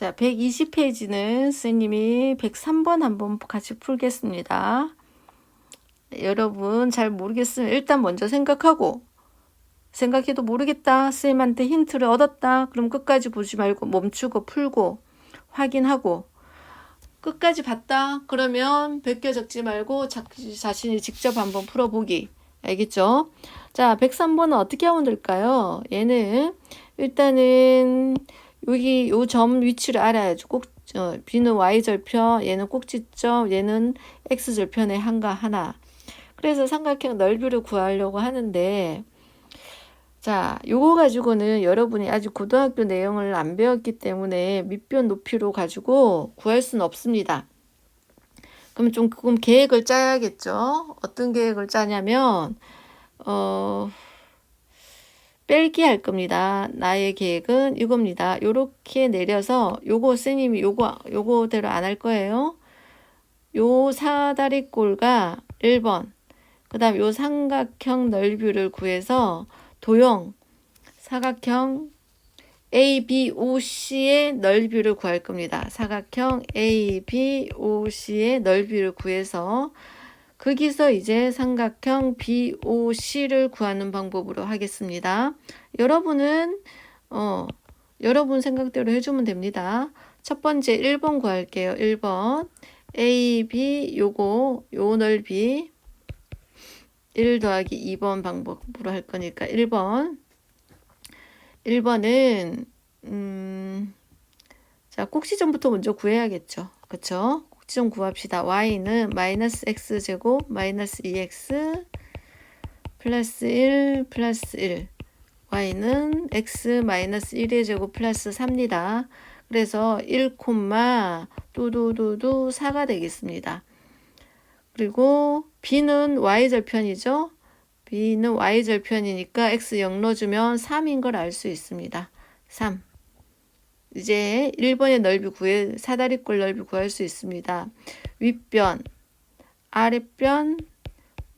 자, 120페이지는 선생님이 103번 한번 같이 풀겠습니다. 여러분 잘 모르겠으면 일단 먼저 생각하고 생각해도 모르겠다. 선생님한테 힌트를 얻었다. 그럼 끝까지 보지 말고 멈추고 풀고 확인하고 끝까지 봤다. 그러면 베껴 적지 말고 자, 자신이 직접 한번 풀어보기. 알겠죠? 자, 103번은 어떻게 하면 될까요? 얘는 일단은 여기 요 점 위치를 알아야죠. 꼭 어, B는 Y절편, 얘는 꼭지점, 얘는 X절편의 한가 하나. 그래서 삼각형 넓이를 구하려고 하는데 자, 요거 가지고는 여러분이 아직 고등학교 내용을 안 배웠기 때문에 밑변 높이로 가지고 구할 수는 없습니다. 그럼 좀 그럼 계획을 짜야겠죠. 어떤 계획을 짜냐면 어 뺄기 할 겁니다. 나의 계획은 이겁니다. 요렇게 내려서 요거 선생님이 요거 요거대로 안 할 거예요. 요 사다리꼴과 1번 그 다음 요 삼각형 넓이를 구해서 도형 사각형 ABOC의 넓이를 구할 겁니다. 사각형 ABOC의 넓이를 구해서 거기서 이제 삼각형 BOC를 구하는 방법으로 하겠습니다. 여러분은 어 여러분 생각대로 해주면 됩니다. 첫 번째 1번 구할게요. 1번 AB 요거 요 넓이 1 더하기 2번 방법으로 할 거니까 1번 1번은 음, 자 꼭지점부터 먼저 구해야겠죠. 그쵸? 꼭지점 구합시다. y는 마이너스 x제곱 마이너스 2x 플러스 1 플러스 1 y는 x 마이너스 1의 제곱 플러스 4입니다. 그래서 1 콤마 두두두두 4가 되겠습니다. 그리고 b는 y절편이죠. b는 y절편이니까 x 0 넣어주면 3인 걸 알 수 있습니다. 3. 이제 1번의 넓이 구해 사다리꼴 넓이 구할 수 있습니다. 윗변, 아랫변,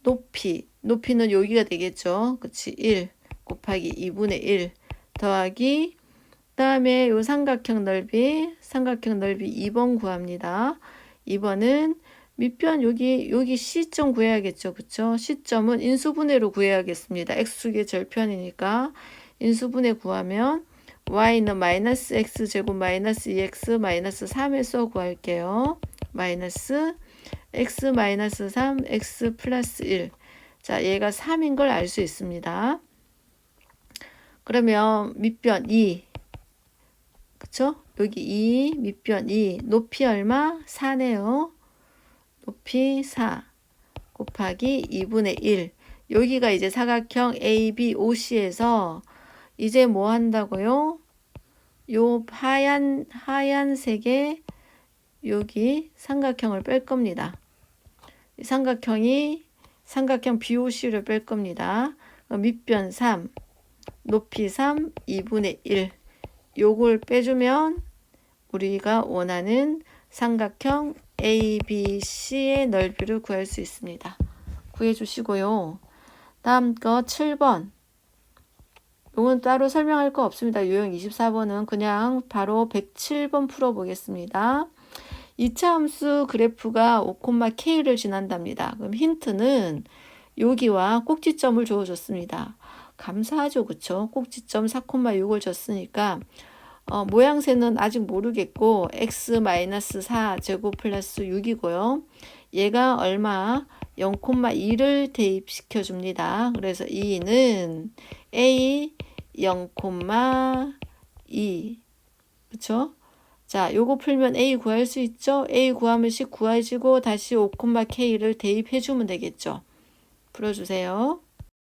높이. 높이는 여기가 되겠죠. 그치? 1 곱하기 2분의 1 더하기 그 다음에 요 삼각형 넓이, 삼각형 넓이 2번 구합니다. 2번은 밑변 여기 여기 C점 구해야겠죠. 그쵸? C점은 인수분해로 구해야겠습니다. X축의 절편이니까 인수분해 구하면 Y는 마이너스 X 제곱 마이너스 2X 마이너스 3에서 구할게요. 마이너스 X 마이너스 3 X 플러스 1 자, 얘가 3인 걸 알 수 있습니다. 그러면 밑변 2 그쵸? 여기 2 밑변 2 높이 얼마? 4네요. 높이 4 곱하기 2분의 1. 여기가 이제 사각형 ABOC에서 이제 뭐 한다고요? 요 하얀 하얀색의 여기 삼각형을 뺄 겁니다. 이 삼각형이 삼각형 BOC를 뺄 겁니다. 밑변 3, 높이 3, 2분의 1. 요걸 빼주면 우리가 원하는 삼각형 ABC의 넓이를 구할 수 있습니다. 구해주시고요. 다음 거 7번. 이건 따로 설명할 거 없습니다. 유형 24번은 그냥 바로 107번 풀어보겠습니다. 2차 함수 그래프가 5,k를 지난답니다. 그럼 힌트는 여기와 꼭지점을 주어줬습니다. 감사하죠. 그쵸? 꼭지점 4,6을 줬으니까 어, 모양새는 아직 모르겠고 x-4 제곱 플러스 6이고요. 얘가 얼마? 0,2를 대입시켜 줍니다. 그래서 2는 a 0,2 그쵸? 자, 요거 풀면 a 구할 수 있죠? a 구하면 10 구해지고 다시 5,k를 대입해 주면 되겠죠? 풀어주세요.